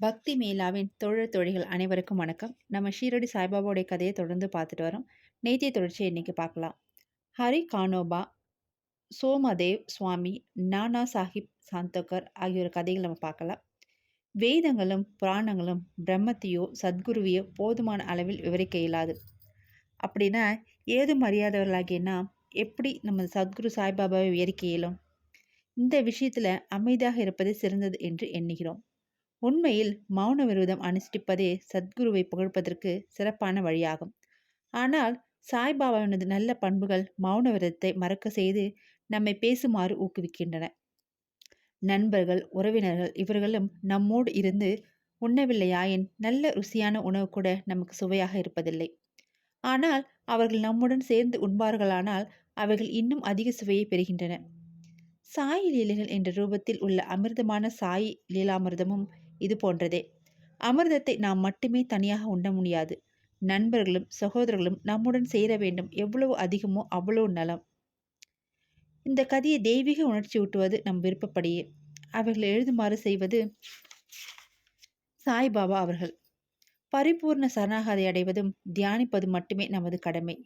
பக்தி மேலாவின் தொழில் தோழிகள் அனைவருக்கும் வணக்கம். நம்ம ஷீரடி சாய்பாபாவுடைய கதையை தொடர்ந்து பார்த்துட்டு வரோம். நேத்திய தொடர்ச்சியை இன்னைக்கு பார்க்கலாம். ஹரி கானோபா சோமதேவ் சுவாமி நானா சாஹிப் சாந்தோக்கர் ஆகியோர் கதைகள் நம்ம பார்க்கலாம். வேதங்களும் புராணங்களும் பிரம்மத்தையோ சத்குருவையோ போதுமான அளவில் விவரிக்க இயலாது. அப்படின்னா ஏதும் அறியாதவர்களாகிய எப்படி நம்ம சத்குரு சாய்பாபாவை விவரிக்க இயலும்? இந்த விஷயத்தில் அமைதியாக இருப்பது சிறந்தது என்று எண்ணுகிறோம். உண்மையில் மௌன விரோதம் அனுஷ்டிப்பதே சத்குருவை புகழ்ப்பதற்கு சிறப்பான வழியாகும். ஆனால் சாய்பாபாவினது நல்ல பண்புகள் மௌன விரதத்தை மறக்க செய்து நம்மை பேசுமாறு ஊக்குவிக்கின்றன. நண்பர்கள் உறவினர்கள் இவர்களும் நம்மோடு இருந்து உண்ணவில்லையாயின் நல்ல ருசியான உணவு கூட நமக்கு சுவையாக இருப்பதில்லை. ஆனால் அவர்கள் நம்முடன் சேர்ந்து உண்பார்களானால் அவைகள் இன்னும் அதிக சுவையை பெறுகின்றன. சாய் லீலைகள் என்ற ரூபத்தில் உள்ள அமிர்தமான சாய் லீலாமிர்தமும் இது போன்றதே. அமிர்தத்தை நாம் மட்டுமே தனியாக உண்ண முடியாது. நண்பர்களும் சகோதரர்களும் நம்முடன் சேர வேண்டும். எவ்வளவு அதிகமோ அவ்வளவு நலம். இந்த கதையை தெய்வீக உணர்ச்சி ஊட்டுவது நம் விருப்பப்படியே. அவர்கள் எழுதுமாறு செய்வது சாய்பாபா அவர்கள். பரிபூர்ண சரணாகதை அடைவதும் தியானிப்பது மட்டுமே நமது கடமை.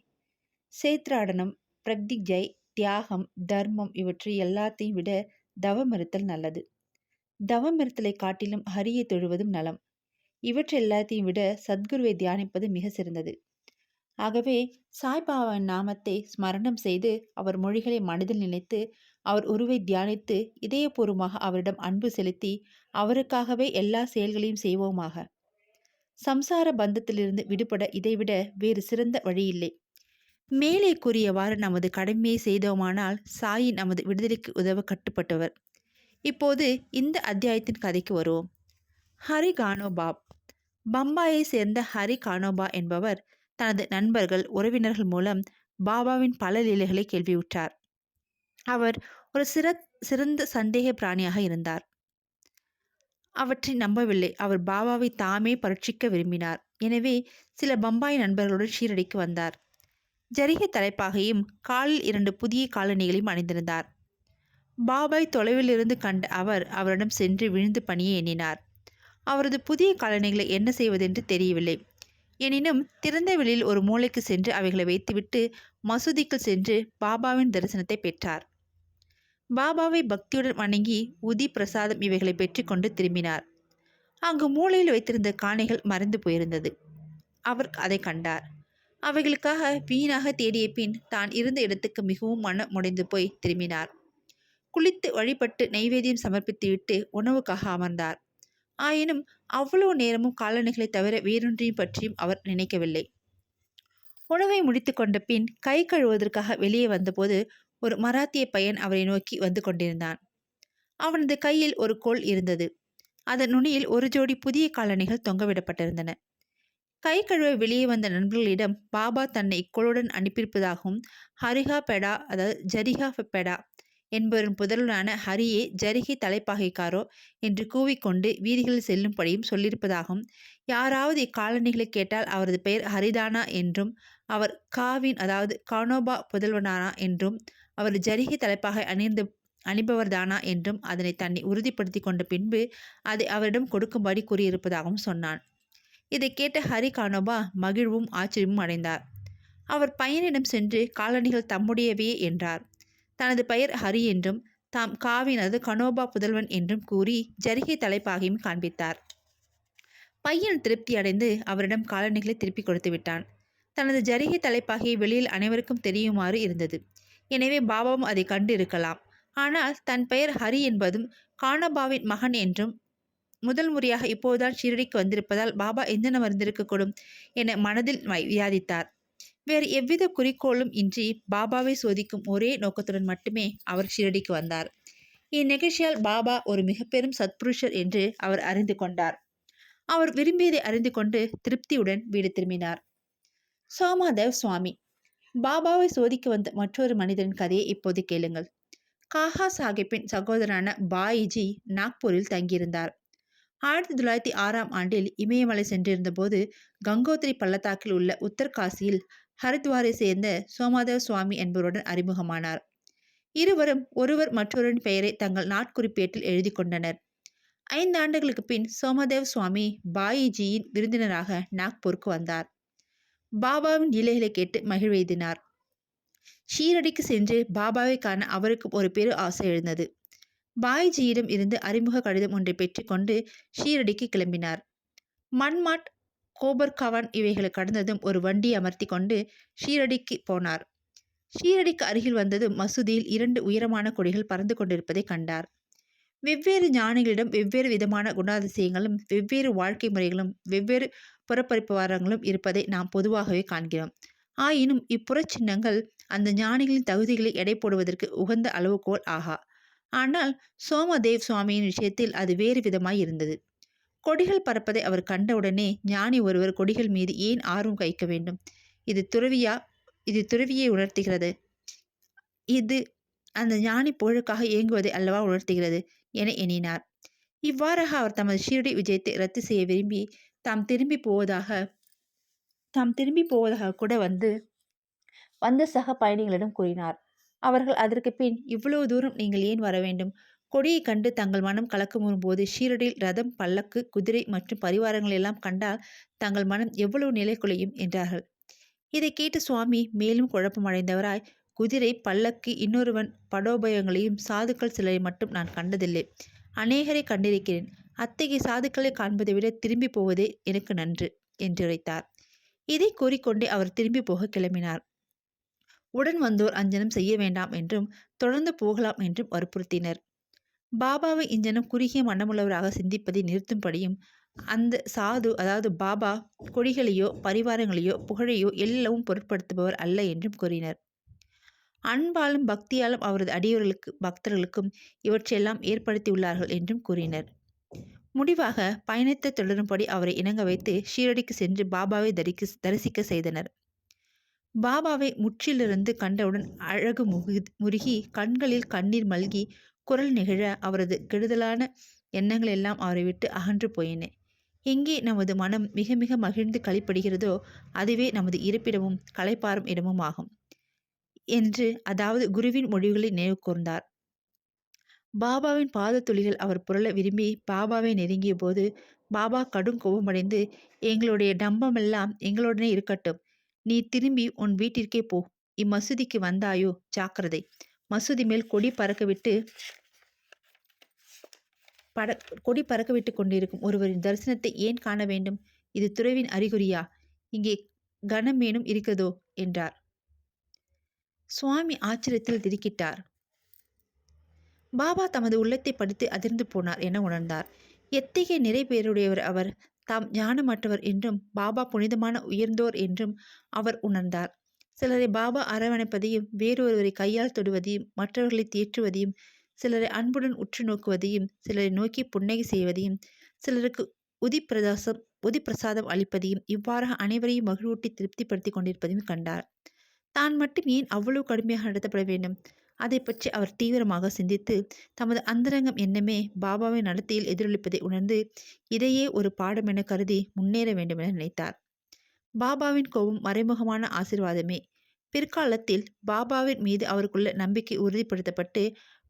சேத்ராடனம் பிரக்திஜை தியாகம் தர்மம் இவற்றை எல்லாத்தையும் விட தவமறுத்தல் நல்லது. தவமிருத்தலை காட்டிலும் ஹரியை தொழுவதும் நலம். இவற்றெல்லாத்தையும் விட சத்குருவை தியானிப்பது மிக சிறந்தது. ஆகவே சாய்பாபாவின் நாமத்தை ஸ்மரணம் செய்து அவர் மொழிகளை மனதில் நினைத்து அவர் உருவை தியானித்து இதயபூர்வமாக அவரிடம் அன்பு செலுத்தி அவருக்காகவே எல்லா செயல்களையும் செய்வோமாக. சம்சார பந்தத்திலிருந்து விடுபட இதைவிட வேறு சிறந்த வழியில்லை. மேலே கூறியவாறு நமது கடமையை செய்தோமானால் சாயி நமது விடுதலைக்கு உதவ கட்டுப்பட்டவர். இப்போது இந்த அத்தியாயத்தின் கதைக்கு வருவோம். ஹரி கானோபாப் பம்பாயை சேர்ந்த ஹரி கானோபா என்பவர் தனது நண்பர்கள் உறவினர்கள் மூலம் பாபாவின் பல லீலைகளை கேள்வியுற்றார். அவர் ஒரு சிற சிறந்த சந்தேக பிராணியாக இருந்தார். அவற்றை நம்பவில்லை. அவர் பாபாவை தாமே பரீட்சிக்க விரும்பினார். எனவே சில பம்பாய் நண்பர்களுடன் ஷீரடிக்கு வந்தார். ஜரிக தலைப்பாகையும் காலில் இரண்டு புதிய காலணிகளையும் அணிந்திருந்தார். பாபாய் தொலைவிலிருந்து கண்ட அவர் அவரிடம் சென்று விழுந்து பணியை எண்ணினார். அவரது புதிய காலணிகளை என்ன செய்வதென்று தெரியவில்லை. எனினும் திறந்த வெளியில் ஒரு மூளைக்கு சென்று அவைகளை வைத்துவிட்டு மசூதிக்கு சென்று பாபாவின் தரிசனத்தை பெற்றார். பாபாவை பக்தியுடன் வணங்கி உதி பிரசாதம் இவைகளை பெற்றுக்கொண்டு திரும்பினார். அங்கு மூளையில் வைத்திருந்த காணைகள் மறைந்து போயிருந்தது. அவர் அதை கண்டார். அவைகளுக்காக வீணாக தேடிய பின் தான் இருந்த இடத்துக்கு மிகவும் மன முடைந்து போய் திரும்பினார். குளித்து வழிபட்டு நைவேத்தியம் சமர்ப்பித்துவிட்டு உணவுக்காக அமர்ந்தார். ஆயினும் அவ்வளவு நேரமும் காலணிகளை தவிர வேறொன்றையும் பற்றியும் அவர் நினைக்கவில்லை. உணவை முடித்து கொண்ட பின் கை கழுவுவதற்காக வெளியே வந்தபோது ஒரு மராத்திய பையன் அவரை நோக்கி வந்து கொண்டிருந்தான். அவனது கையில் ஒரு கோல் இருந்தது. அதன் நுனியில் ஒரு ஜோடி புதிய காலணிகள் தொங்கவிடப்பட்டிருந்தன. கை கழுவ வெளியே வந்த நண்பர்களிடம் பாபா தன்னை இக்கோளுடன் அனுப்பியிருப்பதாகவும் ஹரிஹா பெடா அதாவது ஜரிஹா பெடா என்பவரின் புதல்வனான ஹரியே ஜரிகை தலைப்பாகைக்காரோ என்று கூவிக்கொண்டு வீதிகளில் செல்லும்படியும் சொல்லியிருப்பதாகவும் யாராவது இக்காலணிகளை கேட்டால் அவரது பெயர் ஹரிதானா என்றும் அவர் காவின் அதாவது கானோபா புதல்வனானா என்றும் அவர் ஜரிகை தலைப்பாகை அணிந்து அணிபவர்தானா என்றும் அதனை தன்னை உறுதிப்படுத்தி கொண்ட பின்பு அதை அவரிடம் கொடுக்கும்படி கூறியிருப்பதாகவும் சொன்னான். இதை கேட்ட ஹரி கானோபா மகிழ்வும் ஆச்சரியமும் அடைந்தார். அவர் பையனிடம் சென்று காலணிகள் தம்முடையவையே என்றார். தனது பெயர் ஹரி என்றும் தாம் காவினது கனோபா புதல்வன் என்றும் கூறி ஜரிகை தலைப்பாகையும் காண்பித்தார். பையன் திருப்தி அடைந்து அவரிடம் காலணிகளை திருப்பி கொடுத்து விட்டான். தனது ஜரிகை தலைப்பாகையை வெளியில் அனைவருக்கும் தெரியுமாறு இருந்தது. எனவே பாபாவும் அதை கண்டு இருக்கலாம். ஆனால் தன் பெயர் ஹரி என்பதும் கானபாவின் மகன் என்றும் முதல் முறையாக இப்போதுதான் ஷீரடிக்கு வந்திருப்பதால் பாபா எந்தென மருந்திருக்கக்கூடும் என மனதில் வியாதித்தார். வேறு எவ்வித குறிக்கோளும் இன்றி பாபாவை சோதிக்கும் ஒரே நோக்கத்துடன் மட்டுமே அவர் ஷிரடிக்கு வந்தார். இந்நிகழ்ச்சியால் பாபா ஒரு மிகப்பெரும் சத்புருஷர் என்று அவர் அறிந்து கொண்டார். அவர் விரும்பியதை அறிந்து கொண்டு திருப்தியுடன் வீடு திரும்பினார். சோமாதேவ் சுவாமி பாபாவை சோதிக்க வந்த மற்றொரு மனிதரின் கதையை இப்போது கேளுங்கள். காஹா சாஹிப்பின் சகோதரனான பாயிஜி நாக்பூரில் தங்கியிருந்தார். ஆயிரத்தி தொள்ளாயிரத்தி ஆறாம் ஆண்டில் இமயமலை சென்றிருந்த போது கங்கோத்திரி பள்ளத்தாக்கில் உள்ள உத்தர்காசியில் ஹரித்வாரை சேர்ந்த சோமாதேவ் சுவாமி என்பவருடன் அறிமுகமானார். இருவரும் ஒருவர் மற்றொருவரின் பெயரை தங்கள் நாட்குறிப்பேட்டில் எழுதி கொண்டனர். ஐந்து ஆண்டுகளுக்கு பின் சோமதேவ் சுவாமி பாயிஜியின் விருந்தினராக நாக்பூருக்கு வந்தார். பாபாவின் லீலைகளை கேட்டு மகிழ்வெய்தினார் ஷீரடிக்கு சென்று பாபாவை காண அவருக்கும் ஒரு பெரு ஆசை எழுந்தது. பாய்ஜியிடம் இருந்து அறிமுக கடிதம் ஒன்றை பெற்றுக்கொண்டு ஷீரடிக்கு கிளம்பினார். மன்மாட் கோபர்கவான் இவைகளை கடந்ததும் ஒரு வண்டி அமர்த்தி கொண்டு ஷீரடிக்கு போனார். ஷீரடிக்கு அருகில் வந்ததும் மசூதியில் இரண்டு உயரமான கொடிகள் பறந்து கொண்டிருப்பதை கண்டார். வெவ்வேறு ஞானிகளிடம் வெவ்வேறு விதமான குணாதிசயங்களும் வெவ்வேறு வாழ்க்கை முறைகளும் வெவ்வேறு புறப்பரிப்புவாரங்களும் இருப்பதை நாம் பொதுவாகவே காண்கிறோம். ஆயினும் இப்புறச்சின்னங்கள் அந்த ஞானிகளின் தகுதிகளை எடை போடுவதற்கு உகந்த அளவுகோல் ஆகா. ஆனால் சோமதேவ் சுவாமியின் விஷயத்தில் அது வேறு விதமாய் இருந்தது. கொடிகள் பறப்பதை அவர் கண்டவுடனே ஞானி ஒருவர் கொடிகள் மீது ஏன் ஆர்வம் கைக்க வேண்டும்? இது துறவியா இது துறவியை உணர்த்துகிறது. இது அந்த ஞானி புகழுக்காக இயங்குவதை அல்லவா உணர்த்துகிறது என எண்ணினார். இவ்வாறாக அவர் தமது ஷீரடி விஜயத்தை ரத்து செய்ய விரும்பி தாம் திரும்பி போவதாக தாம் திரும்பி போவதாக கூட வந்து வந்த சக பயணிகளிடம் கூறினார். அவர்கள் அதற்கு பின் இவ்வளவு தூரம் நீங்கள் ஏன் வர வேண்டும் கொடியை கண்டு தங்கள் மனம் கலக்க போது ஷீரடியில் ரதம் பல்லக்கு குதிரை மற்றும் பரிவாரங்கள் எல்லாம் கண்டால் தங்கள் மனம் எவ்வளவு நிலை குலையும் என்றார்கள். இதை கேட்டு சுவாமி மேலும் குழப்பமடைந்தவராய் குதிரை பல்லக்கு இன்னொருவன் படோபயங்களையும் சாதுக்கள் சிலரை மட்டும் நான் கண்டதில்லை. அநேகரை கண்டிருக்கிறேன். அத்தகைய சாதுக்களை காண்பதை விட திரும்பி போவதே எனக்கு நன்று என்றுரைத்தார் இதை கூறிக்கொண்டே அவர் திரும்பி போக கிளம்பினார். உடன் வந்தோர் அஞ்சனம் செய்ய வேண்டாம் என்றும் தொடர்ந்து போகலாம் என்றும் வற்புறுத்தினர். பாபாவை இஞ்சனம் குறுகிய மனமுள்ளவராக சிந்திப்பதை நிறுத்தும்படியும் அந்த சாது அதாவது பாபா கொடிகளையோ பரிவாரங்களையோ புகழையோ எல்லவும் பொருட்படுத்துபவர் அல்ல என்றும் கூறினர். அன்பாலும் பக்தியாலும் அவரது அடியோர்களுக்கு பக்தர்களுக்கும் இவற்றையெல்லாம் ஏற்படுத்தியுள்ளார்கள் என்றும் கூறினர். முடிவாக பயணத்தை தொடரும்படி அவரை இணங்க வைத்து ஷீரடிக்கு சென்று பாபாவை தரிக்க தரிசிக்க செய்தனர். பாபாவை முற்றிலிருந்து கண்டவுடன் அழகு முகு முருகி கண்களில் கண்ணீர் மல்கி குரல் நிகழ அவரது கெடுதலான எண்ணங்கள் எல்லாம் அவரை விட்டு அகன்று போயின. எங்கே நமது மனம் மிக மிக மகிழ்ந்து களிப்படுகிறதோ அதுவே நமது இருப்பிடமும் களைப்பாறும் இடமும் ஆகும் என்று அதாவது குருவின் மொழிகளை நினைவு கூர்ந்தார். பாபாவின் பாதத்துளிகள் அவர் புரள விரும்பி பாபாவை நெருங்கிய போது பாபா கடும் கோபமடைந்து எங்களுடைய டம்பமெல்லாம் எங்களுடனே இருக்கட்டும். நீ திரும்பி உன் வீட்டிற்கே போ. இம்மசூதிக்கு வந்தாயோ? ஜாக்கிரதை. மசூதி மேல் கொடி பறக்கவிட்டு பட கொடி பறக்க விட்டு கொண்டிருக்கும் ஒருவரின் தரிசனத்தை ஏன் காண வேண்டும்? இது துறவின் அறிகுறியா? இங்கே கனமேனும் இருக்கிறதோ? என்றார். சுவாமி ஆச்சரியத்தில் திடுக்கிட்டார். பாபா தமது உள்ளத்தை படித்து அதிர்ந்து போனார் என உணர்ந்தார். எத்தகைய நிறைவேறுடையவர் அவர்? தாம் ஞானமற்றவர் என்றும் பாபா புனிதமான உயர்ந்தோர் என்றும் அவர் உணர்ந்தார். சிலரை பாபா அரவணைப்பதையும் வேறொருவரை கையால் தொடுவதையும் மற்றவர்களை தேற்றுவதையும் சிலரை அன்புடன் உற்று நோக்குவதையும் சிலரை நோக்கி புன்னகை செய்வதையும் சிலருக்கு உதி பிரதாசம் உதி பிரசாதம் அளிப்பதையும் இவ்வாறாக அனைவரையும் மகிழ்வூட்டி திருப்திப்படுத்தி கொண்டிருப்பதையும் கண்டார். தான் மட்டும் ஏன் அவ்வளவு கடுமையாக நடத்தப்பட வேண்டும்? அதை பற்றி அவர் தீவிரமாக சிந்தித்து தமது அந்தரங்கம் என்னமே பாபாவின் நடத்தையில் எதிரொலிப்பதை உணர்ந்து இதையே ஒரு பாடம் என கருதி முன்னேற வேண்டும் என நினைத்தார். பாபாவின் கோபம் மறைமுகமான ஆசிர்வாதமே. பிற்காலத்தில் பாபாவின் மீது அவருக்குள்ள நம்பிக்கை உறுதிப்படுத்தப்பட்டு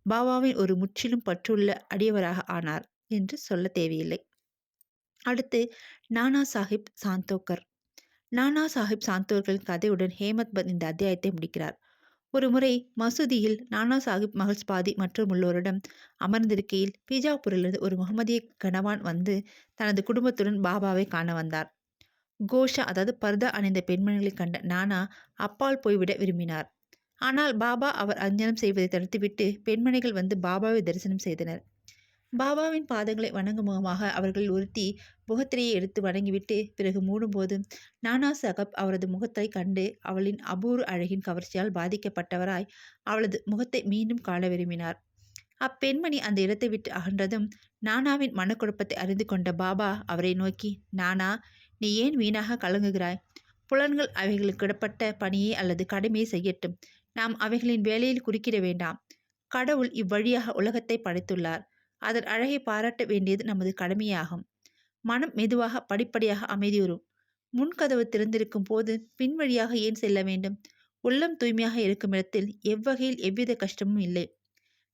பாபாவின் ஒரு முற்றிலும் பற்றுள்ள அடியவராக ஆனார் என்று சொல்ல தேவையில்லை. அடுத்து நானா சாஹிப் சாந்தோக்கர். நானா சாஹிப் சாந்தோர்களின் கதையுடன் ஹேமத் பத் இந்த அத்தியாயத்தை முடிக்கிறார். ஒருமுறை மசூதியில் நானா சாஹிப் மகள்ஸ்பாதி மற்றும் உள்ளோரிடம் அமர்ந்திருக்கையில் பீஜாப்பூரிலிருந்து ஒரு முகமதிய கணவான் வந்து தனது குடும்பத்துடன் பாபாவை காண வந்தார். கோஷா அதாவது பர்தா அணிந்த பெண்மணிகளை கண்ட நானா அப்பால் போய்விட விரும்பினார். ஆனால் பாபா அவர் அஞ்சனம் செய்வதை தடுத்துவிட்டு பெண்மணிகள் வந்து பாபாவை தரிசனம் செய்தனர். பாபாவின் பாதங்களை வணங்கும் முகமாக அவர்கள் ஒருத்தி முகத்திரையை எடுத்து வணங்கிவிட்டு பிறகு மூடும்போது நானா சகப் அவரது முகத்தை கண்டு அவளின் அபூர்வ அழகின் கவர்ச்சியால் பாதிக்கப்பட்டவராய் அவளது முகத்தை மீண்டும் காண விரும்பினார். அப்பெண்மணி அந்த இடத்தை விட்டு அகன்றதும் நானாவின் மனக்குழப்பத்தை அறிந்து கொண்ட பாபா அவரை நோக்கி நானா நீ ஏன் வீணாக கலங்குகிறாய்? புலன்கள் அவைகளுக்கு இடப்பட்ட பணியை அல்லது கடமையை செய்யட்டும். நாம் அவைகளின் வேலையில் குறுக்கிட வேண்டாம். கடவுள் இவ்வழியாக உலகத்தை படைத்துள்ளார். அதன் அழகை பாராட்ட வேண்டியது நமது கடமையாகும். மனம் மெதுவாக படிப்படியாக அமைதியுறும். முன்கதவு திறந்திருக்கும் போது பின்வழியாக ஏன் செல்ல வேண்டும்? உள்ளம் தூய்மையாக இருக்கும் இடத்தில் எவ்வகையில் எவ்வித கஷ்டமும் இல்லை.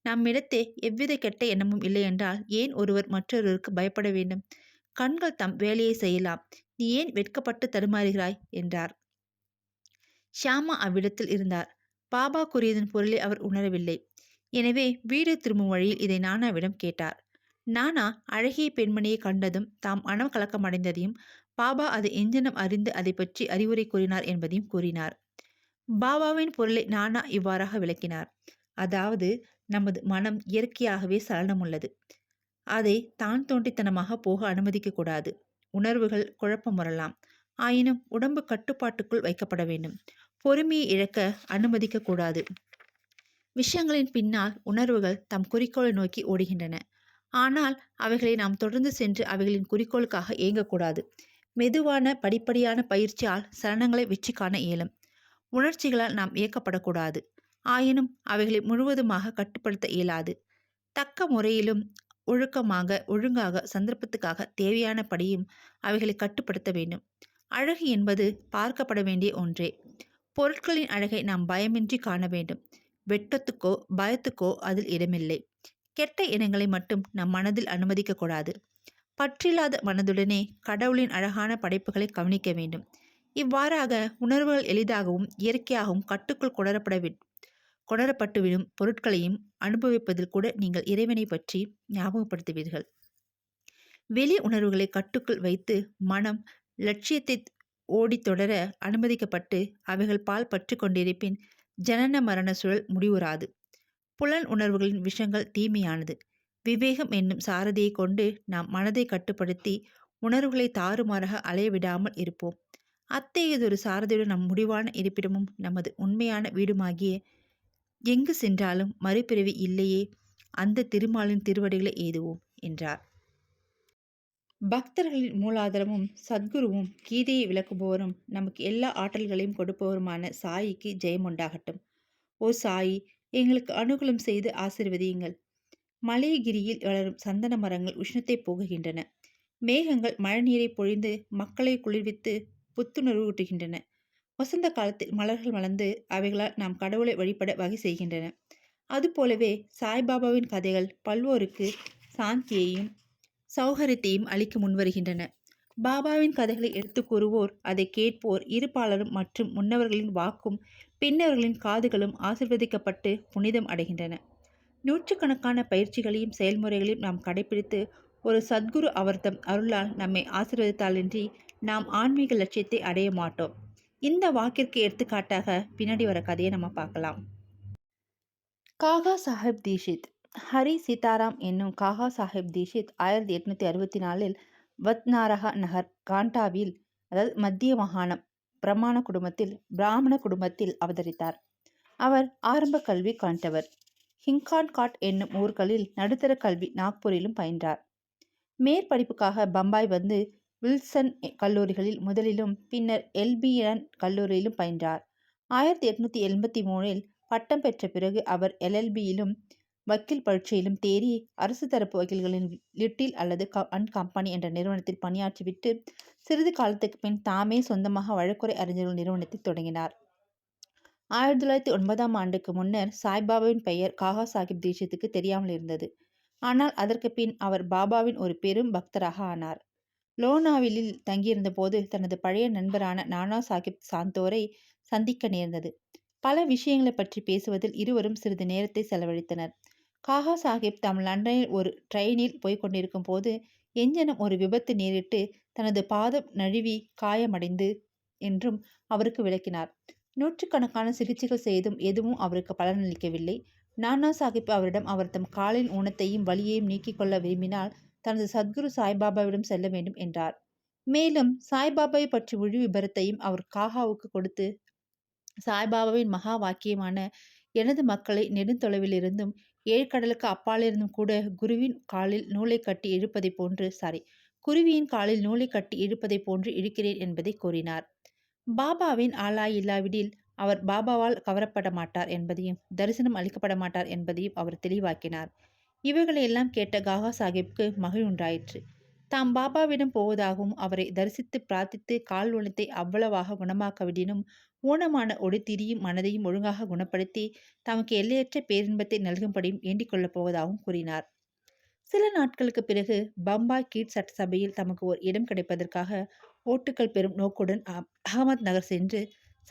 நம்மிடத்தே எவ்வித கெட்ட எண்ணமும் இல்லை என்றால் ஏன் ஒருவர் மற்றொருவருக்கு பயப்பட வேண்டும்? கண்கள் தம் வேலையை செய்யலாம். நீ ஏன் வெட்கப்பட்டு தடுமாறுகிறாய்? என்றார். ஷியாமா அவ்விடத்தில் இருந்தார். பாபா கூறியதன் பொருளை அவர் உணரவில்லை. எனவே வீடு திரும்பும் வழியில் இதை நானாவிடம் கேட்டார். நானா அழகிய பெண்மணியை கண்டதும் தாம் மனம் கலக்கமடைந்ததையும் பாபா அதை எஞ்சனம் அறிந்து அதை பற்றி அறிவுரை கூறினார் என்பதையும் கூறினார். பாபாவின் பொருளை நானா இவ்வாறாக விளக்கினார். அதாவது நமது மனம் இயற்கையாகவே சலனமுள்ளது. அதை தான் தோண்டித்தனமாக போக அனுமதிக்க கூடாது. உணர்வுகள் குழப்பம் வரலாம். ஆயினும் உடம்பு கட்டுப்பாட்டுக்குள் வைக்கப்பட வேண்டும். பொறுமையை இழக்க அனுமதிக்க கூடாது. விஷயங்களின் பின்னால் உணர்வுகள் தம் குறிக்கோளை நோக்கி ஓடுகின்றன. ஆனால் அவைகளை நாம் தொடர்ந்து சென்று அவைகளின் குறிக்கோளுக்காக இயங்கக்கூடாது. மெதுவான படிப்படியான பயிற்சியால் சலனங்களை வெற்றி காண இயலும். உணர்ச்சிகளால் நாம் இயக்கப்படக்கூடாது. ஆயினும் அவைகளை முழுவதுமாக கட்டுப்படுத்த இயலாது. தக்க முறையிலும் ஒழுக்கமாக ஒழுங்காக சந்தர்ப்பத்துக்காக தேவையானபடியும் அவைகளை கட்டுப்படுத்த வேண்டும். அழகு என்பது பார்க்கப்பட வேண்டிய ஒன்றே. பொருட்களின் அழகை நாம் பயமின்றி காண வேண்டும். வெட்டத்துக்கோ பயத்துக்கோ அதில் இடமில்லை. கெட்ட இனங்களை மட்டும் நம் மனதில் அனுமதிக்கக்கூடாது. பற்றில்லாத மனதுடனே கடவுளின் அழகான படைப்புகளை கவனிக்க வேண்டும். இவ்வாறாக உணர்வுகள் எளிதாகவும் இயற்கையாகவும் கட்டுக்குள் கொணரப்பட கொணரப்பட்டுவிடும் பொருட்களையும் அனுபவிப்பதில் கூட நீங்கள் இறைவனை பற்றி ஞாபகப்படுத்துவீர்கள். வெளி உணர்வுகளை கட்டுக்குள் வைத்து மனம் லட்சியத்தை ஓடி தொடர அனுமதிக்கப்பட்டு அவைகள் பால் பற்றி கொண்டிருப்பின் ஜனன மரண சுழல் முடிவுறாது. புலன் உணர்வுகளின் விஷங்கள் தீமையானது. விவேகம் என்னும் சாரதியை கொண்டு நாம் மனதை கட்டுப்படுத்தி உணர்வுகளை தாறுமாறாக அலைய விடாமல் இருப்போம். அத்தகையதொரு சாரதியுடன் நம் முடிவான இருப்பிடமும் நமது உண்மையான வீடுமாகிய எங்கு சென்றாலும் மறுபிறவி இல்லையே அந்த திருமாலின் திருவடிகளை ஏதுவோம் என்றார். பக்தர்களின் மூலாதாரமும் சத்குருவும் கீதையை விளக்குபவரும் நமக்கு எல்லா ஆற்றல்களையும் கொடுப்பவருமான சாயிக்கு ஜெயம் உண்டாகட்டும். ஓ சாயி எங்களுக்கு அனுகூலம் செய்து ஆசிர்வதியுங்கள். மலையகிரியில் வளரும் சந்தன மரங்கள் உஷ்ணத்தை போகுகின்றன மேகங்கள் மழைநீரை பொழிந்து மக்களை குளிர்வித்து புத்துணர்வு ஊட்டுகின்றன. வசந்த காலத்தில் மலர்கள் வளர்ந்து அவைகளால் நாம் கடவுளை வழிபட வகை செய்கின்றன. அதுபோலவே சாய்பாபாவின் கதைகள் பல்வோருக்கு சாந்தியையும் சௌகரியத்தையும் அளிக்க முன்வருகின்றன. பாபாவின் கதைகளை எடுத்து கூறுவோர் அதை கேட்போர் இருப்பாளரும் மற்றும் முன்னவர்களின் வாக்கும் பின்னவர்களின் காதுகளும் ஆசிர்வதிக்கப்பட்டு புனிதம் அடைகின்றன. நூற்றுக்கணக்கான பயிற்சிகளையும் செயல்முறைகளையும் நாம் கடைபிடித்து ஒரு சத்குரு அவர்தம் அருளால் நம்மை ஆசிர்வதித்தாலின்றி நாம் ஆன்மீக லட்சியத்தை அடைய மாட்டோம். இந்த வாக்கிற்கு எடுத்துக்காட்டாக பின்னாடி வர கதையை நம்ம பார்க்கலாம். காகா சாஹிப் தீஷித் ஹரி சீதாராம் என்னும் காகா சாஹிப் தீஷித் ஆயிரத்தி எட்நூத்தி அறுபத்தி நாலில் வத்நாரகா நகர் காண்டாவில் அதாவது மத்திய மாகாணம் பிரமாண குடும்பத்தில் பிராமண குடும்பத்தில் அவதரித்தார். அவர் ஆரம்ப கல்வி காண்டவர் ஹிங்கான்காட் என்னும் ஊர்களில் நடுத்தர கல்வி நாக்பூரிலும் பயின்றார். மேற்படிப்புக்காக பம்பாய் வந்து வில்சன் கல்லூரிகளில் முதலிலும் பின்னர் எல்பிஎன் கல்லூரியிலும் பயின்றார். ஆயிரத்தி எட்நூத்தி எண்பத்தி மூணில் பட்டம் பெற்ற பிறகு அவர் எல்எல்பியிலும் வக்கீல் பரீட்சையிலும் தேறி அரசு தரப்பு வக்கீல்களின் லிட்டில் அல்லது அன் கம்பெனி என்ற நிறுவனத்தில் பணியாற்றிவிட்டு சிறிது காலத்துக்கு பின் தாமே சொந்தமாக வழக்குரை அறிஞர்கள் நிறுவனத்தை தொடங்கினார். ஆயிரத்தி தொள்ளாயிரத்தி ஒன்பதாம் ஆண்டுக்கு முன்னர் சாய்பாபாவின் பெயர் காகா சாஹிப் தீட்சத்துக்கு தெரியாமல் இருந்தது. ஆனால் அதற்கு பின் அவர் பாபாவின் ஒரு பெரும் பக்தராக ஆனார். லோனாவிலில் தங்கியிருந்த போது தனது பழைய நண்பரான நானா சாஹிப் சாந்தோரை சந்திக்க நேர்ந்தது. பல விஷயங்களை பற்றி பேசுவதில் இருவரும் சிறிது நேரத்தை செலவழித்தனர். காகா சாஹிப் தாம் லண்டனில் ஒரு ட்ரெயினில் போய்கொண்டிருக்கும் போது எஞ்சனம் ஒரு விபத்து நேரிட்டு தனது பாதம் நழுவி காயமடைந்து என்றும் அவருக்கு விளக்கினார். நூற்றுக்கணக்கான சிகிச்சைகள் செய்தும் எதுவும் அவருக்கு பலனளிக்கவில்லை. நானா சாஹிப் அவரிடம் அவர் தம் காலின் ஊனத்தையும் வலியையும் நீக்கிக் கொள்ள விரும்பினால் தனது சத்குரு சாய்பாபாவிடம் செல்ல வேண்டும் என்றார். மேலும் சாய்பாபாவை பற்றி முழு விபரத்தையும் அவர் காகாவுக்கு கொடுத்து சாய்பாபாவின் மகா வாக்கியமான எனது மக்களை நெடுந்தொலைவிலிருந்தும் ஏழ்கடலுக்கு அப்பாலிருந்தும் கூட குருவின் காலில் நூலை கட்டி இழுப்பதை போன்று சாரி குருவியின் காலில் நூலை கட்டி இழுப்பதைப் போன்று இழுக்கிறேன் என்பதை கூறினார். பாபாவின் ஆளாய் இல்லாவிடில் அவர் பாபாவால் கவரப்பட மாட்டார் என்பதையும் தரிசனம் அளிக்கப்பட மாட்டார் என்பதையும் அவர் தெளிவாக்கினார். இவைகளையெல்லாம் கேட்ட காகா சாஹிப்க்கு மகிழ்வுண்டாயிற்று தாம் பாபாவிடம் போவதாகவும் அவரை தரிசித்து பிரார்த்தித்து கால் உணத்தை அவ்வளவாக குணமாக்கவிடினும் ஊனமான ஒடுத்திரியும் மனதையும் ஒழுங்காக குணப்படுத்தி தமக்கு எல்லையற்ற பேரின்பத்தை நல்கும்படியும் ஏண்டிக்கொள்ளப் போவதாகவும் கூறினார். சில நாட்களுக்கு பிறகு பம்பாய் கீட் சட்டசபையில் தமக்கு ஒரு இடம் கிடைப்பதற்காக ஓட்டுக்கள் பெறும் நோக்குடன் அகமத் நகர் சென்று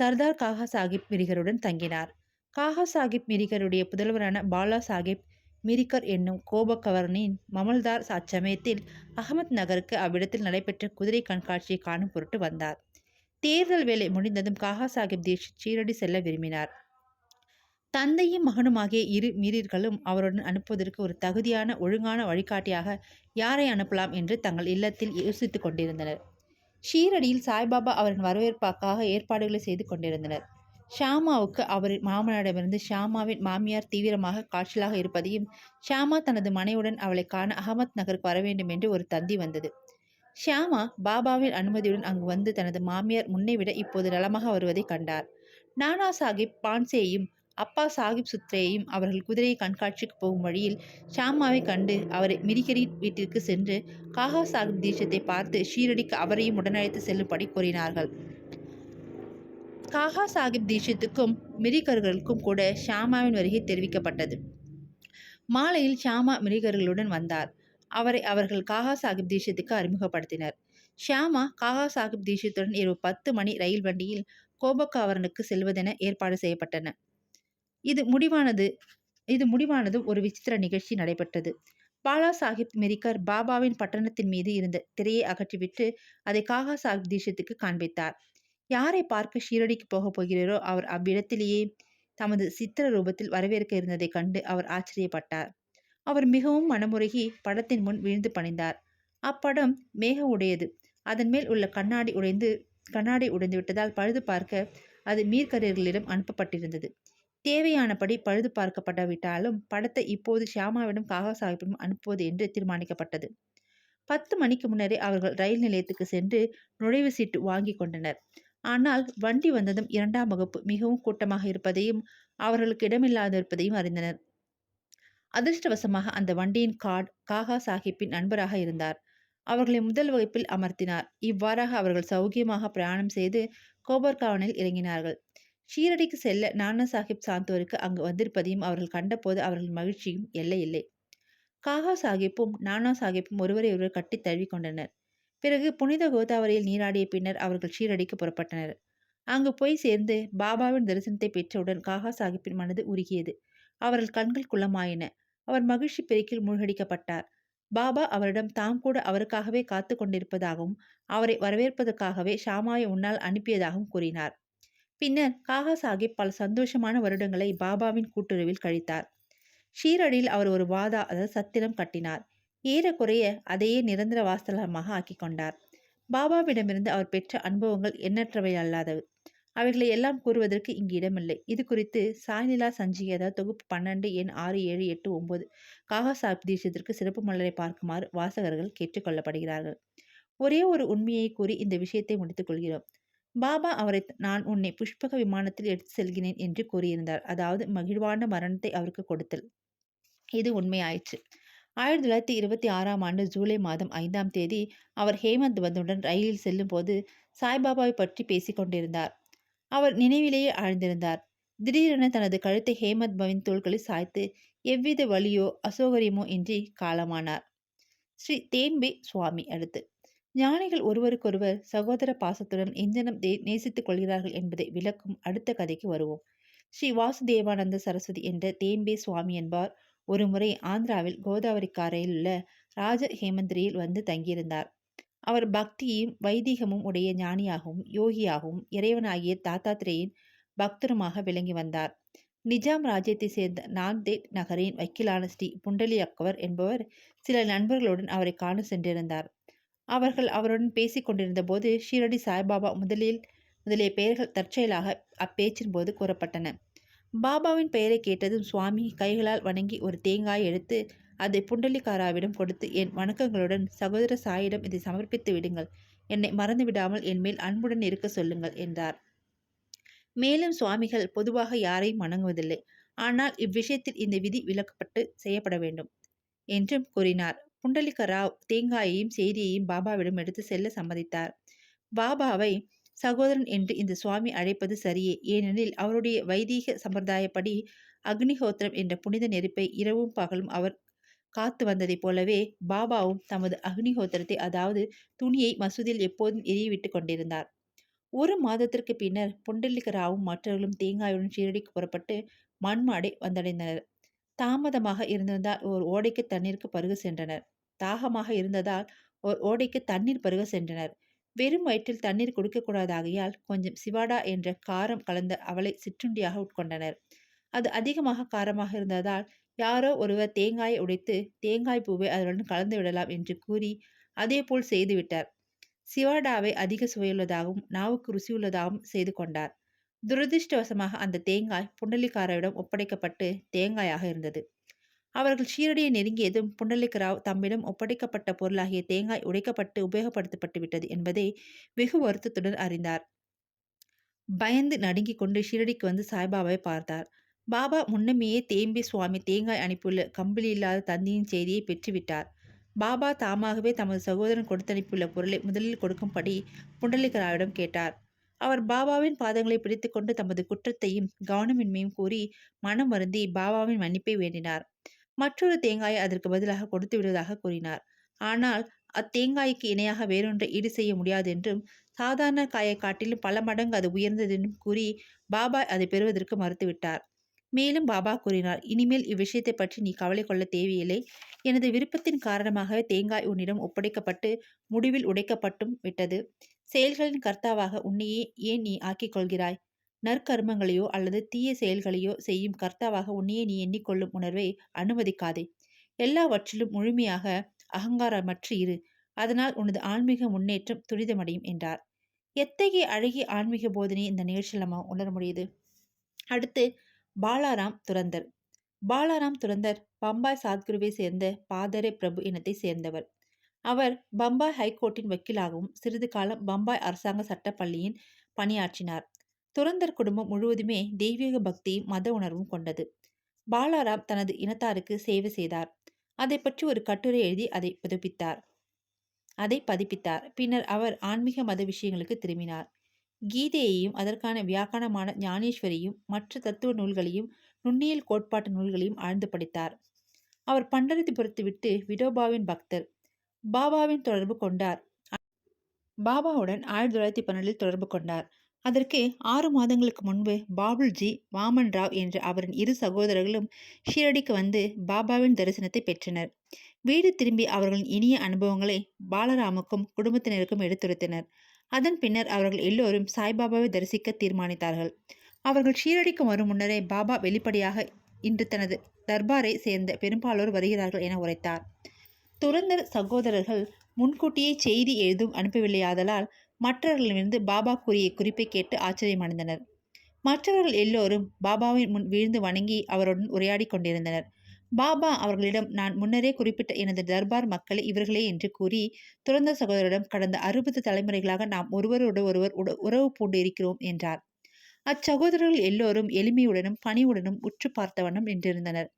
சர்தார் காகா சாஹிப் மிரிகருடன் தங்கினார். காகா சாஹிப் மிரிகருடைய புதல்வரான பாலா சாஹிப் மிரிக்கர் என்னும் கோபக்கவரனின் மமல்தார் அச்சமயத்தில் அகமத் நகருக்கு அவ்விடத்தில் நடைபெற்ற குதிரை கண்காட்சியை காணும் பொருட்டு வந்தார். தேர்தல் வேலை முடிந்ததும் காகா சாஹிப் தீட்சித் சீரடி செல்ல விரும்பினார். தந்தையும் மகனுமாகிய இரு மீறர்களும் அவருடன் அனுப்புவதற்கு ஒரு தகுதியான ஒழுங்கான வழிகாட்டியாக யாரை அனுப்பலாம் என்று தங்கள் இல்லத்தில் யோசித்துக் கொண்டிருந்தனர். ஷீரடியில் சாய்பாபா அவரின் வரவேற்பாக்காக ஏற்பாடுகளை செய்து கொண்டிருந்தனர். ஷாமாவுக்கு அவரின் மாமனாரிடமிருந்து ஷாமாவின் மாமியார் தீவிரமாக காய்ச்சலாக இருப்பதையும் ஷாமா தனது மனைவுடன் அவளை காண அகமத் நகருக்கு வர வேண்டும் என்று ஒரு தந்தி வந்தது. ஷியாமா பாபாவின் அனுமதியுடன் அங்கு வந்து தனது மாமியார் முன்னை விட இப்போது நலமாக வருவதை கண்டார். நானா சாஹிப் பான்சேயும் அப்பா சாஹிப் சுத்ரேயும் அவர்கள் குதிரையை கண்காட்சிக்கு போகும் வழியில் ஷியாமாவை கண்டு அவரை மிரிகரி வீட்டிற்கு சென்று காகா சாஹிப் தீட்சத்தை பார்த்து ஷீரடிக்கு அவரையும் உடனழைத்து செல்லும்படி கூறினார்கள். காகா சாஹிப் தீட்சத்துக்கும் மிரிகர்களுக்கும் கூட ஷாமாவின் வருகை தெரிவிக்கப்பட்டது. மாலையில் ஷாமா மிரிகர்களுடன் வந்தார். அவரை அவர்கள் காகா சாஹிப் தீஷத்துக்கு அறிமுகப்படுத்தினர். ஷியாமா காகா சாஹிப் தீஷத்துடன் இரவு பத்து மணி ரயில் வண்டியில் கோபக்காவரனுக்கு செல்வதென ஏற்பாடு செய்யப்பட்டன. இது முடிவானது இது முடிவானதும் ஒரு விசித்திர நிகழ்ச்சி நடைபெற்றது. பாலா சாஹிப் மெரிக்கர் பாபாவின் பட்டணத்தின் மீது இருந்த திரையை அகற்றிவிட்டு அதை காகா சாஹிப் தீஷத்துக்கு காண்பித்தார். யாரை பார்க்க ஷீரடிக்கு போகப் போகிறாரோ அவர் அவ்விடத்திலேயே தமது சித்திர ரூபத்தில் வரவேற்க இருந்ததைக் கண்டு அவர் ஆச்சரியப்பட்டார். அவர் மிகவும் மனமுருகி படத்தின் முன் விழுந்து பணிந்தார். அப்படம் மேக உடையது அதன் மேல் உள்ள கண்ணாடி உடைந்து கண்ணாடி உடைந்து விட்டதால் பழுது பார்க்க அது மீர்கரியர்களிடம் அனுப்பப்பட்டிருந்தது. தேவையானபடி பழுது பார்க்கப்படாவிட்டாலும் படத்தை இப்போது ஷியாமாவிடம் காகா சாஹிப்பிடம் அனுப்புவது என்று தீர்மானிக்கப்பட்டது. பத்து மணிக்கு முன்னரே அவர்கள் ரயில் நிலையத்துக்கு சென்று நுழைவு சீட்டு வாங்கி கொண்டனர். ஆனால் வண்டி வந்ததும் இரண்டாம் வகுப்பு மிகவும் கூட்டமாக இருப்பதையும் அவர்களுக்கு இடமில்லாதிருப்பதையும் அறிந்தனர். அதிர்ஷ்டவசமாக அந்த வண்டியின் கார்டு காகா சாஹிப்பின் நண்பராக இருந்தார். அவர்களை முதல் வகுப்பில் அமர்த்தினார். இவ்வாறாக அவர்கள் சௌகியமாக பிரயாணம் செய்து கோபர்காவனில் இறங்கினார்கள். ஷீரடிக்கு செல்ல நானா சாஹிப் சாந்தோருக்கு அங்கு வந்திருப்பதையும் அவர்கள் கண்டபோது அவர்கள் மகிழ்ச்சியும் எல்லை இல்லை. காகா சாஹிப்பும் நானா சாஹிப்பும் ஒருவரை ஒருவர் கட்டி தழுவி கொண்டனர் பிறகு புனித கோதாவரியில் நீராடிய பின்னர் அவர்கள் ஷீரடிக்கு புறப்பட்டனர். அங்கு போய் சேர்ந்து பாபாவின் தரிசனத்தை பெற்றவுடன் காகா சாஹிப்பின் மனது உருகியது. அவர்கள் கண்கள் குளமாயின. அவர் மகிழ்ச்சி பெருக்கில் மூழ்கடிக்கப்பட்டார். பாபா அவரிடம் தாம் கூட அவருக்காகவே காத்து கொண்டிருப்பதாகவும் அவரை வரவேற்பதற்காகவே ஷாமாயை உன்னால் அனுப்பியதாகவும் கூறினார். பின்னர் காகா சாஹிப் பல சந்தோஷமான வருடங்களை பாபாவின் கூட்டுறவில் கழித்தார். ஷீரடியில் அவர் ஒரு வாதா அதாவது சத்திரம் கட்டினார். ஏறக்குறைய அதையே நிரந்தர வாஸ்தலமாக ஆக்கி கொண்டார். பாபாவிடமிருந்து அவர் பெற்ற அனுபவங்கள் எண்ணற்றவை அல்லாதவர் அவைகளை எல்லாம் கூறுவதற்கு இங்கு இடமில்லை. இது குறித்து சாய்நிலா சஞ்சிகை தொகுப்பு பன்னெண்டு எண் ஆறு ஏழு எட்டு ஒன்பது காகா சாப் சிறப்பு மலரை பார்க்குமாறு வாசகர்கள் கேட்டுக்கொள்ளப்படுகிறார்கள் ஒரே ஒரு உண்மையை கூறி இந்த விஷயத்தை முடித்துக் கொள்கிறோம். பாபா அவரை நான் உன்னை புஷ்பக விமானத்தில் எடுத்து செல்கிறேன் என்று கூறியிருந்தார். அதாவது மகிழ்வான மரணத்தை அவருக்கு கொடுத்தல். இது உண்மையாயிற்று. ஆயிரத்தி தொள்ளாயிரத்தி இருபத்தி ஆறாம் ஆண்டு ஜூலை மாதம் ஐந்தாம் தேதி அவர் ஹேமந்த் வந்துடன் ரயிலில் செல்லும் போது சாய்பாபாவை பற்றி பேசிக் கொண்டிருந்தார். அவர் நினைவிலேயே ஆழ்ந்திருந்தார். திடீரென தனது கழுத்தை ஹேமந்த் பவின் தோள்களில் சாய்த்து எவ்வித வழியோ அசௌகரியமோ இன்றி காலமானார். ஸ்ரீ தேன்பே சுவாமி அடுத்து ஞானிகள் ஒருவருக்கொருவர் சகோதர பாசத்துடன் எஞ்சனம் நேசித்துக் கொள்கிறார்கள் என்பதை விளக்கும் அடுத்த கதைக்கு வருவோம். ஸ்ரீ வாசுதேவானந்த சரஸ்வதி என்ற தேம்பே சுவாமி என்பார். ஒருமுறை ஆந்திராவில் கோதாவரி காரையில் உள்ள ராஜ ஹேமந்திரியில் வந்து தங்கியிருந்தார். அவர் பக்தியும் வைதிகமும் உடைய ஞானியாகவும் யோகியாகவும் இறைவனாகிய தாத்தாத்திரேயின் பக்தருமாக விளங்கி வந்தார். நிஜாம் ராஜ்யத்தை சேர்ந்த நாந்தேட் நகரின் வக்கீலான ஸ்ரீ புண்டலி அக்வர் என்பவர் சில நண்பர்களுடன் அவரை காண சென்றிருந்தார். அவர்கள் அவருடன் பேசிக் கொண்டிருந்த போது ஷீரடி சாய்பாபா முதலில் முதலிய பெயர்கள் தற்செயலாக அப்பேச்சின் போது கூறப்பட்டன. பாபாவின் பெயரை கேட்டதும் சுவாமி கைகளால் வணங்கி ஒரு தேங்காய் எடுத்து அதை புண்டலிகாராவிடம் கொடுத்து என் வணக்கங்களுடன் சகோதர சாயிடம் இதை சமர்ப்பித்து விடுங்கள். என்னை மறந்து விடாமல் என் மேல் அன்புடன் இருக்க சொல்லுங்கள் என்றார். மேலும் சுவாமிகள் பொதுவாக யாரையும் வணங்குவதில்லை. ஆனால் இவ்விஷயத்தில் இந்த விதி விலக்கப்பட்டு செய்யப்பட வேண்டும் என்றும் கூறினார். புண்டலிக ராவ் தேங்காயையும் செய்தியையும் பாபாவிடம் எடுத்து செல்ல சம்மதித்தார். பாபாவை சகோதரன் என்று இந்த சுவாமி அழைப்பது சரியே. ஏனெனில் அவருடைய வைதீக சம்பிரதாயப்படி அக்னிஹோத்திரம் என்ற புனித நெருப்பை இரவும் பகலும் அவர் காத்து வந்ததைப் போலவே பாபாவும் தமது அக்னிஹோத்திரத்தை அதாவது துணியை மசூதியில் எப்போதும் எரியவிட்டு கொண்டிருந்தார். ஒரு மாதத்திற்கு பின்னர் புண்டலிக ராவும் மற்றவர்களும் தேங்காயுடன் ஷீரடிக்கு புறப்பட்டு மண்மாடை வந்தடைந்தனர். தாமதமாக இருந்திருந்தால் ஒரு ஓடைக்கு தண்ணீருக்கு பருக சென்றனர். தாகமாக இருந்ததால் ஒரு ஓடைக்கு தண்ணீர் பருக சென்றனர். வெறும் வயிற்றில் தண்ணீர் கொடுக்கக்கூடாதாகையால் கொஞ்சம் சிவாடா என்ற காரம் கலந்த அவளை சிற்றுண்டியாக உட்கொண்டனர். அது அதிகமாக காரமாக இருந்ததால் யாரோ ஒருவர் தேங்காயை உடைத்து தேங்காய் பூவை அதனுடன் கலந்து விடலாம் என்று கூறி அதேபோல் செய்துவிட்டார் சிவாடாவை அதிக சுவையுள்ளதாகவும் நாவுக்கு ருசியுள்ளதாகவும் செய்து கொண்டார். துரதிருஷ்டவசமாக அந்த தேங்காய் புண்டலிக்காரரிடம் ஒப்படைக்கப்பட்டு தேங்காயாக இருந்தது. அவர்கள் ஷீரடியை நெருங்கியதும் புண்டலிக்கராவ் தம்மிடம் ஒப்படைக்கப்பட்ட பொருளாகிய தேங்காய் உடைக்கப்பட்டு உபயோகப்படுத்தப்பட்டு விட்டது என்பதை வெகு வருத்தத்துடன் அறிந்தார். பயந்து நடுங்கிக் கொண்டு ஷீரடிக்கு வந்து சாய்பாபாவை பார்த்தார். பாபா முன்னமேயே தேம்பி சுவாமி தேங்காய் அனுப்பியுள்ள கம்பளி இல்லாத தந்தியின் செய்தியை பெற்றுவிட்டார். பாபா தாமாகவே தமது சகோதரன் கொடுத்தனுப்பியுள்ள பொருளை முதலில் கொடுக்கும்படி புண்டலிகராவிடம் கேட்டார். அவர் பாபாவின் பாதங்களை பிடித்துக்கொண்டு தமது குற்றத்தையும் கவனமின்மையும் கூறி மனம் வருந்தி பாபாவின் மன்னிப்பை வேண்டினார். மற்றொரு தேங்காயை அதற்கு பதிலாக கொடுத்து விடுவதாக கூறினார். ஆனால் அத்தேங்காய்க்கு இணையாக வேறொன்றை ஈடு செய்ய முடியாது என்றும் சாதாரண காயை காட்டிலும் பல மடங்கு அது உயர்ந்தது என்றும் கூறி பாபா அதை பெறுவதற்கு மறுத்துவிட்டார். மேலும் பாபா கூறினார் இனிமேல் இவ்விஷயத்தை பற்றி நீ கவலை கொள்ள தேவையில்லை. எனது விருப்பத்தின் காரணமாக தேங்காய் உன்னிடம் ஒப்படைக்கப்பட்டு முடிவில் உடைக்கப்பட்டும் விட்டது. செயல்களின் கர்த்தாவாக உன்னையே ஏன் நீ ஆக்கிக் கொள்கிறாய் நற்கர்மங்களையோ அல்லது தீய செயல்களையோ செய்யும் கர்த்தாவாக உன்னையே நீ எண்ணிக்கொள்ளும் உணர்வை அனுமதிக்காதே. எல்லாவற்றிலும் முழுமையாக அகங்காரமற்று இரு. அதனால் உனது ஆன்மீக முன்னேற்றம் துரிதமடையும் என்றார். எத்தகைய அழகிய ஆன்மீக போதனை இந்த நிகழ்ச்சியில் நம்ம உணர முடியுது. அடுத்து பாலாராம் துரந்தர் பாலாராம் துரந்தர் பம்பாய் சாத்குருவை சேர்ந்த பாதரே பிரபு இனத்தை சேர்ந்தவர். அவர் பம்பாய் ஹைகோர்ட்டின் வக்கீலாகவும் சிறிது காலம் பம்பாய் அரசாங்க சட்டப்பள்ளியின் பணியாற்றினார். துரந்தர் குடும்பம் முழுவதுமே தெய்வீக பக்தியும் மத உணர்வும் கொண்டது. பாலாராம் தனது இனத்தாருக்கு சேவை செய்தார். அதை பற்றி ஒரு கட்டுரை எழுதி அதை புதுப்பித்தார். அதை பதிப்பித்தார். பின்னர் அவர் ஆன்மீக மத விஷயங்களுக்கு திரும்பினார். கீதையையும் அதற்கான வியாக்கணமான ஞானேஸ்வரியும் மற்ற தத்துவ நூல்களையும் நுண்ணியல் கோட்பாட்டு நூல்களையும் ஆழ்ந்து படித்தார். அவர் பண்டரிதிபுரத்து விட்டு விடோபாவின் பக்தர் பாபாவின் தொடர்பு கொண்டார். பாபாவுடன் ஆயிரத்தி தொள்ளாயிரத்தி பன்னெண்டில் தொடர்பு கொண்டார். அதற்கு ஆறு மாதங்களுக்கு முன்பு பாபுல்ஜி வாமன் ராவ் என்ற அவரின் இரு சகோதரர்களும் ஷீரடிக்கு வந்து பாபாவின் தரிசனத்தை பெற்றனர். வீடு திரும்பி அவர்களின் இனிய அனுபவங்களை பாலராமுக்கும் குடும்பத்தினருக்கும் எடுத்துரைத்தனர். அதன் பின்னர் அவர்கள் எல்லோரும் சாய்பாபாவை தரிசிக்க தீர்மானித்தார்கள். அவர்கள் ஷீரடிக்கு வரும் முன்னரே பாபா வெளிப்படையாக இன்று தனது தர்பாரை சேர்ந்த பெரும்பாலோர் வருகிறார்கள் என உரைத்தார். துறந்தர் சகோதரர்கள் முன்கூட்டியே செய்தி எழுதும் அனுப்பவில்லையாதலால் மற்றவர்களிடமிருந்து பாபா கூறிய குறிப்பை கேட்டு ஆச்சரியமடைந்தனர். மற்றவர்கள் எல்லோரும் பாபாவின் முன் வீழ்ந்து வணங்கி அவருடன் உரையாடி கொண்டிருந்தனர். பாபா அவர்களிடம் நான் முன்னரே குறிப்பிட்ட எனது தர்பார் மக்களை இவர்களே என்று கூறி துறந்த சகோதரிடம் கடந்த அறுபது தலைமுறைகளாக நாம் ஒருவரோடு ஒருவர் உறவு பூண்டு இருக்கிறோம் என்றார். அச்சகோதரர்கள் எல்லோரும் எளிமையுடனும் பணிவுடனும் உற்று பார்த்த வண்ணம் நின்றிருந்தனர்.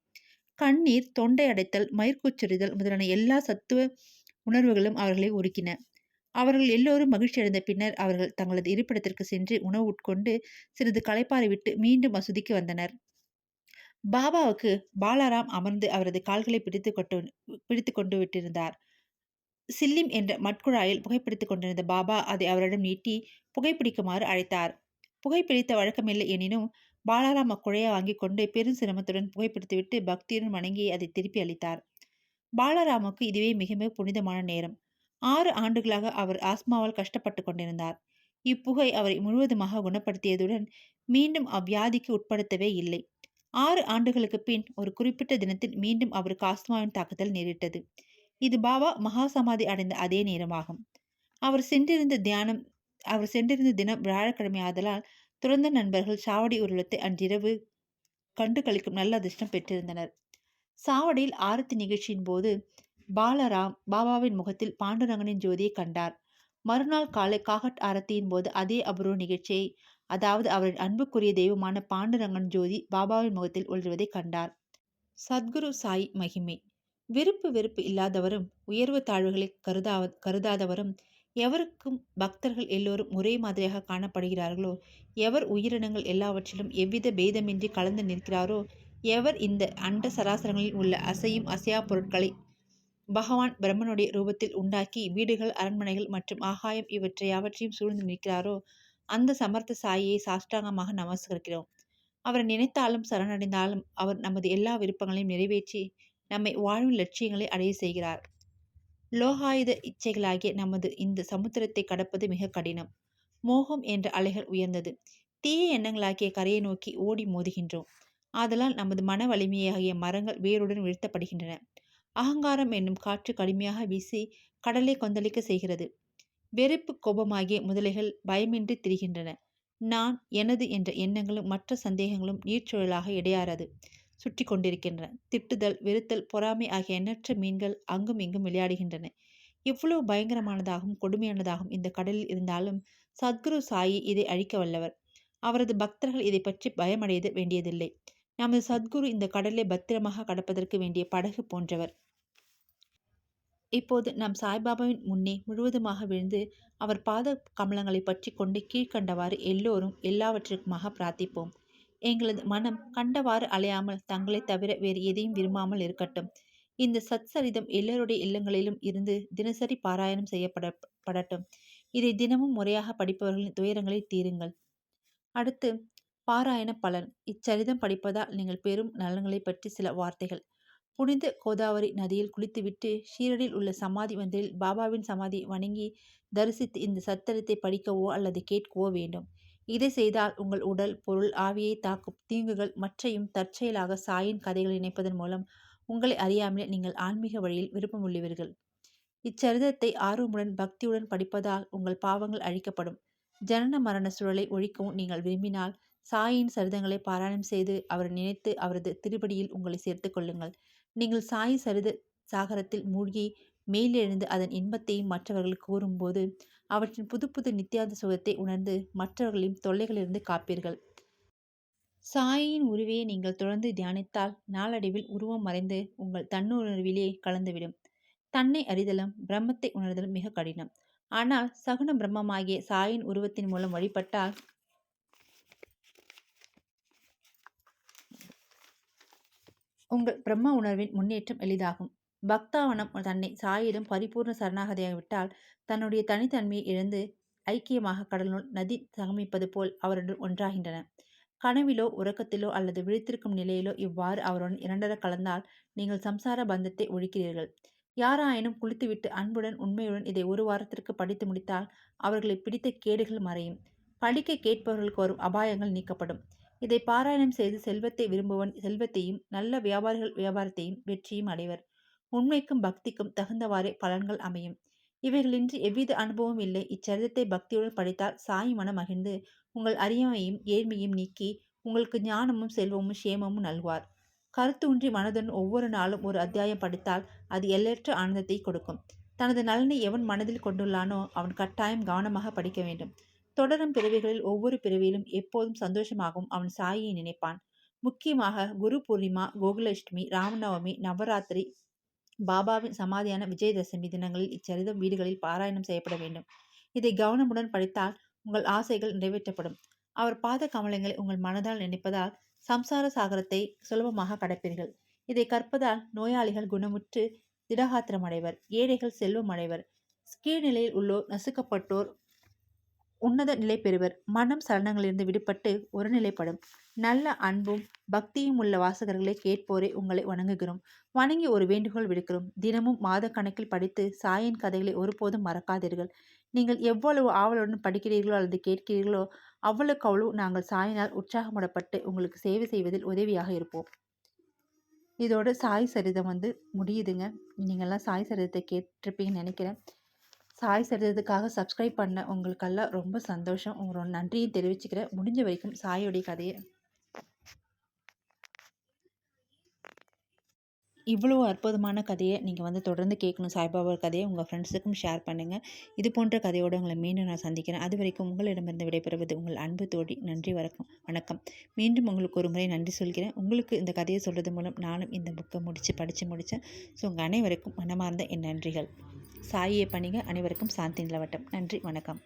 கண்ணீர் தொண்டை அடைத்தல் மயிர்கூச்சரிதல் முதலான எல்லா சத்துவ உணர்வுகளும் அவர்களை உருக்கின. அவர்கள் எல்லோரும் மகிழ்ச்சி அடைந்த பின்னர் அவர்கள் தங்களது இருப்பிடத்திற்கு சென்று உணவு உட்கொண்டு சிறிது களைப்பாறை விட்டு மீண்டும் மசூதிக்கு வந்தனர். பாபாவுக்கு பாலாராம் அமர்ந்து அவரது கால்களை பிடித்து கொண்டு பிடித்து கொண்டு விட்டிருந்தார். சில்லிம் என்ற மட்குழாயில் புகைப்பிடித்துக் கொண்டிருந்த பாபா அதை அவரிடம் நீட்டி புகைப்பிடிக்குமாறு அழைத்தார். புகைப்பிடித்த வழக்கமில்லை எனினும் பாலாராம் அக்குழையை வாங்கி கொண்டு பெரும் சிரமத்துடன் புகைப்பிடித்துவிட்டு பக்தியுடன் வணங்கி அதை திருப்பி அளித்தார். பாலாராமுக்கு இதுவே மிக மிக புனிதமான நேரம். ஆறு ஆண்டுகளாக அவர் ஆஸ்மாவால் கஷ்டப்பட்டு கொண்டிருந்தார். இப்புகை அவரை முழுவதுமாக குணப்படுத்தியதுடன் மீண்டும் அவ்வியாதிக்கு உட்படுத்தவே இல்லை. ஆறு ஆண்டுகளுக்கு பின் ஒரு குறிப்பிட்ட தினத்தில் மீண்டும் அவருக்கு ஆஸ்துமாவின் தாக்குதல் நேரிட்டது. இது பாபா மகா சமாதி அடைந்த அதே நேரமாகும். அவர் சென்றிருந்த தியானம் அவர் சென்றிருந்த தினம் வியாழக்கிழமை ஆதலால் துறந்த நண்பர்கள் சாவடி உருளத்தை அன்றிரவு கண்டு கழிக்கும் நல்ல அதிர்ஷ்டம் பெற்றிருந்தனர். சாவடியில் ஆரத்தி நிகழ்ச்சியின் போது பாலராம் பாபாவின் முகத்தில் பாண்டுரங்கனின் ஜோதியை கண்டார். மறுநாள் காலை காகட் ஆரத்தியின் போது அதே அபூர்வ நிகழ்ச்சியை அதாவது அவரின் அன்புக்குரிய தெய்வமான பாண்டுரங்கன் ஜோதி பாபாவின் முகத்தில் ஒளிர்வதை கண்டார். சத்குரு சாய் மகிமை. விருப்பு வெறுப்பு இல்லாதவரும் உயர்வு தாழ்வுகளை கருதா கருதாதவரும் எவருக்கும் பக்தர்கள் எல்லோரும் ஒரே மாதிரியாக காணப்படுகிறார்களோ எவர் உயிரினங்கள் எல்லாவற்றிலும் எவ்வித பேதமின்றி கலந்து நிற்கிறாரோ எவர் இந்த அண்ட சராசரங்களில் உள்ள அசையும் அசையா பொருட்களை பகவான் பிரம்மனுடைய ரூபத்தில் உண்டாக்கி வீடுகள் அரண்மனைகள் மற்றும் ஆகாயம் இவற்றை அவற்றையும் சூழ்ந்து நிற்கிறாரோ அந்த சமர்த்த சாயியை சாஷ்டாங்கமாக நமஸ்கரிக்கிறோம். அவரை நினைத்தாலும் சரணடைந்தாலும் அவர் நமது எல்லா விருப்பங்களையும் நிறைவேற்றி நம்மை வாழும் லட்சியங்களை அடைய செய்கிறார். லோகாயுத இச்சைகளாகிய நமது இந்த சமுத்திரத்தை கடப்பது மிக கடினம். மோகம் என்ற அலைகள் உயர்ந்தது. தீய எண்ணங்களாகிய கரையை நோக்கி ஓடி மோதுகின்றோம். ஆதலால் நமது மன வலிமையாகிய மரங்கள் வேருடன் வீழ்த்தப்படுகின்றன. அகங்காரம் என்னும் காற்று கடுமையாக வீசி கடலை கொந்தளிக்க செய்கிறது. வெறுப்பு கோபமாகிய முதலைகள் பயமின்றி திரிகின்றன. நான் எனது என்ற எண்ணங்களும் மற்ற சந்தேகங்களும் நீர்ச்சுழலாக இடையாறாது. சுற்றி கொண்டிருக்கின்றன. திட்டுதல் வெறுத்தல் பொறாமை ஆகிய எண்ணற்ற மீன்கள் அங்கும் இங்கும் விளையாடுகின்றன. இவ்வளவு பயங்கரமானதாகவும் கொடுமையானதாகவும் இந்த கடலில் இருந்தாலும் சத்குரு சாயி இதை அழிக்க வல்லவர். அவரது பக்தர்கள் இதை பற்றி பயமடைய வேண்டியதில்லை. நமது சத்குரு இந்த கடலை பத்திரமாக கடப்பதற்கு வேண்டிய படகு போன்றவர். இப்போது நம் சாய்பாபாவின் முன்னே முழுவதுமாக விழுந்து அவர் பாத கமலங்களை பற்றி கொண்டு கீழ்கண்டவாறு எல்லோரும் எல்லாவற்றிற்குமாக பிரார்த்திப்போம். எங்களது மனம் கண்டவாறு அலையாமல் தங்களை தவிர வேறு எதையும் விரும்பாமல் இருக்கட்டும். இந்த சத்சரிதம் எல்லோருடைய இல்லங்களிலும் இருந்து தினசரி பாராயணம் செய்யப்பட படட்டும். இதை தினமும் முறையாக படிப்பவர்களின் துயரங்களை தீருங்கள். அடுத்து பாராயண பலன். இச்சரிதம் படிப்பதால் நீங்கள் பெரும் நலன்களை பற்றி சில வார்த்தைகள். புனித கோதாவரி நதியில் குளித்துவிட்டு ஷீரடில் உள்ள சமாதி மந்திரில் பாபாவின் சமாதி வணங்கி தரிசித்து இந்த சத்திரத்தை படிக்கவோ அல்லது கேட்கவோ வேண்டும். இதை செய்தால் உங்கள் உடல் பொருள் ஆவியை தாக்கும் தீங்குகள் மற்றையும் தற்செயலாக சாயின் கதைகளை இணைப்பதன் மூலம் உங்களை அறியாமலே நீங்கள் ஆன்மீக வழியில் விருப்பமுள்ளவர்கள் இச்சரிதத்தை ஆர்வமுடன் பக்தியுடன் படிப்பதால் உங்கள் பாவங்கள் அழிக்கப்படும். ஜனன மரண சூழலை ஒழிக்கவும் நீங்கள் விரும்பினால் சாயின் சரிதங்களை பாராயணம் செய்து அவரை நினைத்து அவரது திருப்படியில் உங்களை சேர்த்து கொள்ளுங்கள். நீங்கள் சாய் சரித சாகரத்தில் மூழ்கி மேலெழுந்து அதன் இன்பத்தையும் மற்றவர்கள் கூறும்போது அவற்றின் புது புது நித்தியாந்த சுகத்தை உணர்ந்து மற்றவர்களின் தொல்லைகளிலிருந்து காப்பீர்கள். சாயின் உருவையை நீங்கள் தொடர்ந்து தியானித்தால் நாளடைவில் உருவம் மறைந்து உங்கள் தன்னுணர்விலே கலந்துவிடும். தன்னை அறிதலும் பிரம்மத்தை உணர்தலும் மிக கடினம். ஆனால் சகுன பிரம்மமாகிய சாயின் உருவத்தின் மூலம் வழிபட்டால் உங்கள் பிரம்ம உணர்வின் முன்னேற்றம் எளிதாகும். பக்தாவனம் தன்னை சாயிடம் பரிபூர்ண சரணாகதியாகிவிட்டால் தன்னுடைய தனித்தன்மையை இழந்து ஐக்கியமாக கடலுள் நதி சகமிப்பது போல் அவருடன் ஒன்றாகின்றன. கனவிலோ உறக்கத்திலோ அல்லது விழித்திருக்கும் நிலையிலோ இவ்வாறு அவருடன் இரண்டர கலந்தால் நீங்கள் சம்சார பந்தத்தை ஒழிக்கிறீர்கள். யாராயினும் குளித்துவிட்டு அன்புடன் உண்மையுடன் இதை ஒரு வாரத்திற்கு படித்து முடித்தால் அவர்களை பிடித்த கேடுகள் மறையும். படிக்க கேட்பவர்களுக்கு வரும் அபாயங்கள் நீக்கப்படும். இதை பாராயணம் செய்து செல்வத்தை விரும்புவன் செல்வத்தையும் நல்ல வியாபாரிகள் வியாபாரத்தையும் வெற்றியும் அடைவர். உண்மைக்கும் பக்திக்கும் தகுந்தவாறே பலன்கள் அமையும். இவைகளின்றி எவ்வித அனுபவம் இல்லை. இச்சரிதத்தை பக்தியுடன் படித்தால் சாய் மனம் மகிழ்ந்து உங்கள் அறியாமையும் ஏழ்மையும் நீக்கி உங்களுக்கு ஞானமும் செல்வமும் சேமமும் நல்வார் கருத்தூன்றி மனதுடன் ஒவ்வொரு நாளும் ஒரு அத்தியாயம் படித்தால் அது எல்லற்ற ஆனந்தத்தை கொடுக்கும். தனது நலனை எவன் மனதில் கொண்டுள்ளானோ அவன் கட்டாயம் கவனமாக படிக்க வேண்டும். தொடரும் பிறவிகளில் ஒவ்வொரு பிறவியிலும் எப்போதும் சந்தோஷமாகவும் அவன் சாயை நினைப்பான். முக்கியமாக குரு பூர்ணிமா கோகுலஷ்டமி ராமநவமி நவராத்திரி பாபாவின் சமாதியான விஜயதசமி தினங்களில் இச்சரிதம் வீடுகளில் பாராயணம் செய்யப்பட வேண்டும். இதை கவனமுடன் படித்தால் உங்கள் ஆசைகள் நிறைவேற்றப்படும். அவர் பாத கமலங்களை உங்கள் மனதால் நினைப்பதால் சம்சார சாகரத்தை சுலபமாக கடப்பீர்கள். இதை கற்பதால் நோயாளிகள் குணமுற்று திடகாத்திரம் அடைவர். ஏழைகள் செல்வம் அடைவர். கீழ்நிலையில் உள்ளோர் நசுக்கப்பட்டோர் உன்னத நிலை பெறுவர். மனம் சலனங்களிலிருந்து விடுபட்டு ஒரு நிலைப்படும் நல்ல அன்பும் பக்தியும் உள்ள வாசகர்களை கேட்போரே உங்களை வணங்குகிறோம். வணங்கி ஒரு வேண்டுகோள் விடுக்கிறோம். தினமும் மாத கணக்கில் படித்து சாயின் கதைகளை ஒருபோதும் மறக்காதீர்கள். நீங்கள் எவ்வளவு ஆவலுடன் படிக்கிறீர்களோ அல்லது கேட்கிறீர்களோ அவ்வளவுக்கு அவ்வளவு நாங்கள் சாயினால் உற்சாகமிடப்பட்டு உங்களுக்கு சேவை செய்வதில் உதவியாக இருப்போம். இதோட சாய் சரிதம் வந்து முடியுதுங்க. நீங்கள்லாம் சாய் சரிதத்தை கேட்டிருப்பீங்கன்னு நினைக்கிறேன். சாய் சரிதத்துக்காக சப்ஸ்கிரைப் பண்ண உங்களுக்கெல்லாம் ரொம்ப சந்தோஷம். உங்களோட நன்றியும் தெரிவிச்சுக்கிறேன். முடிஞ்ச வரைக்கும் சாயோடைய கதையை இவ்வளோ அற்புதமான கதையை நீங்கள் வந்து தொடர்ந்து கேட்கணும் சாய்பாபா கதையை உங்கள் ஃப்ரெண்ட்ஸுக்கும் ஷேர் பண்ணுங்கள். இது போன்ற கதையோடு உங்களை மீண்டும் நான் சந்திக்கிறேன். அது வரைக்கும் உங்களிடமிருந்து விடைபெறுவது உங்கள் அன்பு தோடி நன்றி வணக்கம் வணக்கம். மீண்டும் உங்களுக்கு ஒரு முறை நன்றி சொல்கிறேன். உங்களுக்கு இந்த கதையை சொல்கிறது மூலம் நானும் இந்த புக்கை முடித்து படித்து முடித்தேன் ஸோ உங்கள் அனைவருக்கும் மனமார்ந்த என் நன்றிகள். சாயியை பணிக. அனைவருக்கும் சாந்தி நிலவட்டம். நன்றி வணக்கம்.